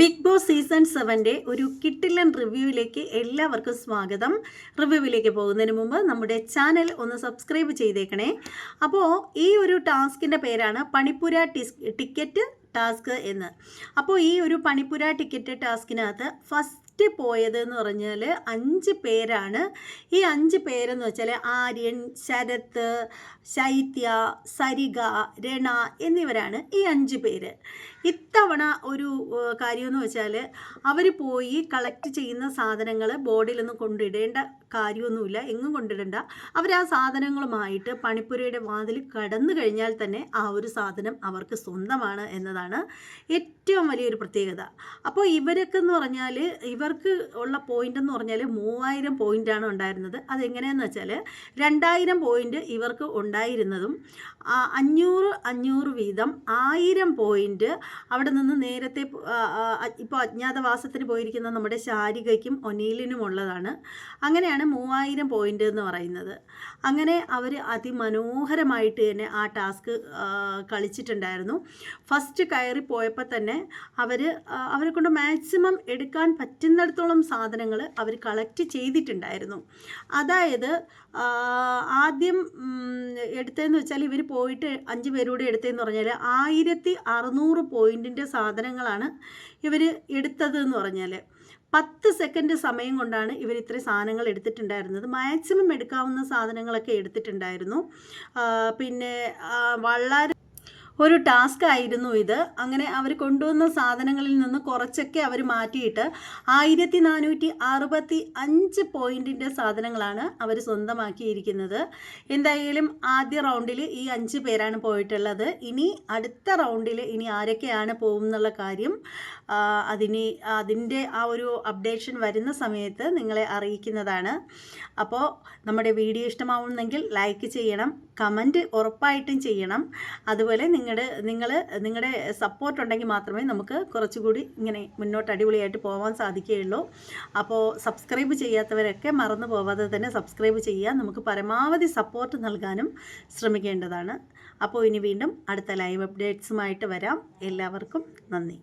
Big boss season സെവന്റെ ഒരു കിട്ടില്ലൻ റിവ്യൂവിലേക്ക് എല്ലാവർക്കും സ്വാഗതം. റിവ്യൂവിലേക്ക് പോകുന്നതിന് മുമ്പ് നമ്മുടെ ചാനൽ ഒന്ന് സബ്സ്ക്രൈബ് ചെയ്തേക്കണേ. അപ്പോൾ ഈ ഒരു ടാസ്കിന്റെ പേരാണ് പണിപ്പുര ടിക്കറ്റ് ടാസ്ക് എന്ന്. അപ്പോൾ ഈ ഒരു പണിപ്പുര ടിക്കറ്റ് ടാസ്കിനകത്ത് ഫസ്റ്റ് പോയത് എന്ന് പറഞ്ഞാൽ അഞ്ച് പേരാണ്. ഈ അഞ്ച് പേരെന്ന് വെച്ചാൽ ആര്യൻ ശരത്ത് ശൈത്യ സരിക രണ എന്നിവരാണ് ഈ അഞ്ച് പേര്. ഇത്തവണ ഒരു കാര്യമെന്ന് വെച്ചാൽ അവർ പോയി കളക്ട് ചെയ്യുന്ന സാധനങ്ങൾ ബോർഡിലൊന്നും കൊണ്ടിടേണ്ട കാര്യമൊന്നുമില്ല എങ്ങും കൊണ്ടിടണ്ട. അവർ ആ സാധനങ്ങളുമായിട്ട് പണിപ്പുരയുടെ വാതിൽ കടന്നു കഴിഞ്ഞാൽ തന്നെ ആ ഒരു സാധനം അവർക്ക് സ്വന്തമാണ് എന്നതാണ് ഏറ്റവും വലിയൊരു പ്രത്യേകത. അപ്പോൾ ഇവരൊക്കെ എന്ന് പറഞ്ഞാൽ ഇവർക്ക് ഉള്ള പോയിന്റ് എന്ന് പറഞ്ഞാൽ മൂവായിരം പോയിന്റാണ് ഉണ്ടായിരുന്നത്. അതെങ്ങനെയാണെന്ന് വെച്ചാൽ രണ്ടായിരം പോയിന്റ് ഇവർക്ക് ഉണ്ടായിരുന്നതും അഞ്ഞൂറ് അഞ്ഞൂറ് വീതം ആയിരം പോയിന്റ് അവിടെ നിന്ന് നേരത്തെ ഇപ്പോൾ അജ്ഞാതവാസത്തിന് പോയിരിക്കുന്ന നമ്മുടെ ശാരികയ്ക്കും ഒനീലിനും ഉള്ളതാണ്. അങ്ങനെയാണ് മൂവായിരം പോയിന്റ് എന്ന് പറയുന്നത്. അങ്ങനെ അവർ അതിമനോഹരമായിട്ട് തന്നെ ആ ടാസ്ക് കളിച്ചിട്ടുണ്ടായിരുന്നു. ഫസ്റ്റ് കയറി പോയപ്പോൾ തന്നെ അവർ അവരെ കൊണ്ട് മാക്സിമം എടുക്കാൻ പറ്റുന്നിടത്തോളം സാധനങ്ങൾ അവർ കളക്ട് ചെയ്തിട്ടുണ്ടായിരുന്നു. അതായത് ആദ്യം എടുത്തതെന്ന് വെച്ചാൽ ഇവർ പോയിട്ട് അഞ്ച് പേരൂടെ എടുത്തതെന്ന് പറഞ്ഞാൽ ആയിരത്തി അറുന്നൂറ് പോയിന്റിന്റെ സാധനങ്ങളാണ് ഇവർ എടുത്തത് എന്ന് പറഞ്ഞാൽ. പത്ത് സെക്കൻഡ് സമയം കൊണ്ടാണ് ഇവർ ഇത്രയും സാധനങ്ങൾ എടുത്തിട്ടുണ്ടായിരുന്നത്. മാക്സിമം എടുക്കാവുന്ന സാധനങ്ങളൊക്കെ എടുത്തിട്ടുണ്ടായിരുന്നു. പിന്നെ വളരെ ഒരു ടാസ്ക് ആയിരുന്നു ഇത്. അങ്ങനെ അവർ കൊണ്ടുവന്ന സാധനങ്ങളിൽ നിന്ന് കുറച്ചൊക്കെ അവർ മാറ്റിയിട്ട് ആയിരത്തി നാനൂറ്റി അറുപത്തി അഞ്ച് പോയിന്റിന്റെ സാധനങ്ങളാണ് അവർ സ്വന്തമാക്കിയിരിക്കുന്നത്. എന്തായാലും ആദ്യ റൗണ്ടിൽ ഈ അഞ്ച് പേരാണ് പോയിട്ടുള്ളത്. ഇനി അടുത്ത റൗണ്ടിൽ ഇനി ആരൊക്കെയാണ് പോകും എന്നുള്ള കാര്യം അതിന് അതിന്റെ ആ ഒരു അപ്ഡേഷൻ വരുന്ന സമയത്ത് നിങ്ങളെ അറിയിക്കുന്നതാണ്. അപ്പോൾ നമ്മുടെ വീഡിയോ ഇഷ്ടമാവുന്നെങ്കിൽ ലൈക്ക് ചെയ്യണം കമന്റ് ഉറപ്പായിട്ടും ചെയ്യണം. അതുപോലെ നിങ്ങളുടെ നിങ്ങൾ നിങ്ങളുടെ സപ്പോർട്ട് ഉണ്ടെങ്കിൽ മാത്രമേ നമുക്ക് കുറച്ചുകൂടി ഇങ്ങനെ മുന്നോട്ട് അടിപൊളിയായിട്ട് പോകാൻ സാധിക്കുകയുള്ളൂ. അപ്പോൾ സബ്സ്ക്രൈബ് ചെയ്യാത്തവരൊക്കെ മറന്നു പോവാതെ തന്നെ സബ്സ്ക്രൈബ് ചെയ്യുക. നമുക്ക് പരമാവധി സപ്പോർട്ട് നൽകാനും ശ്രമിക്കേണ്ടതാണ്. അപ്പോൾ ഇനി വീണ്ടും അടുത്ത ലൈവ് അപ്ഡേറ്റ്സുമായിട്ട് വരാം. എല്ലാവർക്കും നന്ദി.